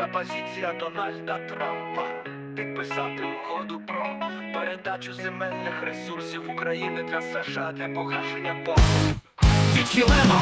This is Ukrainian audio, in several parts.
Пропозиція Дональда Трампа підписати угоду про передачу земельних ресурсів України для США для погашення по Відхилено,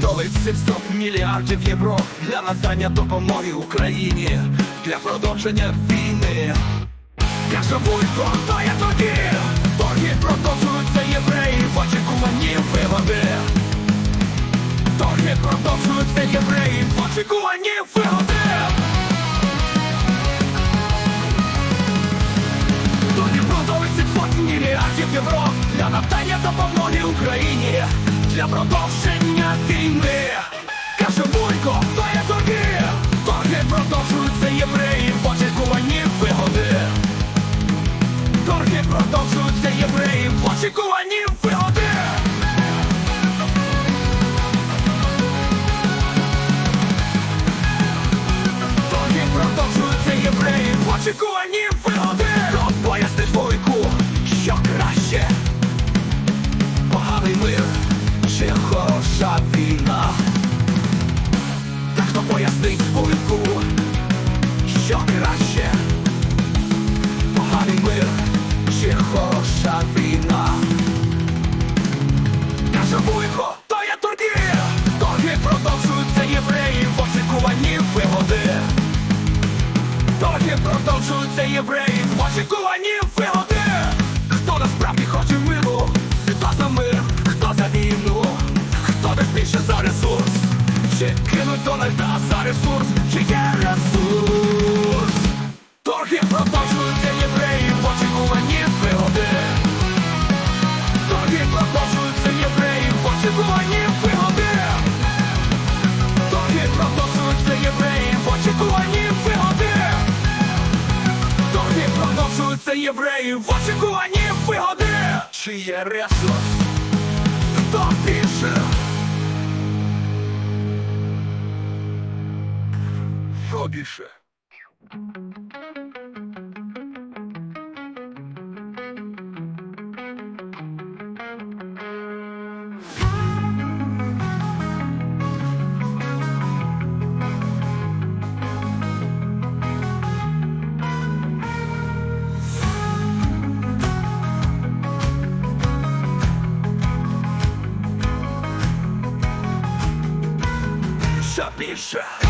Готовить 700 мільярдів євро для надання допомоги Україні для продовження війни. Каже Вуйко, то я тоді. Торги продовжуються євреї в очікуванні вигоди. Торги продовжуються євреї в очікуванні вигоди. Торги продовжують 700 мільярдів євро Для надання допомоги Україні Для продовження війни Каже Вуйко, то я тоді Торги продовжуються євреї в вигоди. Торги продовжуються євреї в вигоди Торги продовжуються євреї в вигоди. Рот пояснить що краще хороша війна Та хто пояснить войку, що краще? Поганий мир чи хороша війна? Каже Вуйко, то я тоді Торги продовжуються євреї в очікуванні вигоди. Торги продовжуються євреї більше за ресурс? Чи кинуть Дональда за ресурс? Чи є ресурс? Торги продовжуються євреї в очікуванні вигоди Торги продовжуються євреї в очікуванні вигоди Торги продовжуються євреї в очікуванні вигоди Торги продовжуються євреї в очікуванні вигоди Чи є ресурс? Хто більше? Що більше? Що?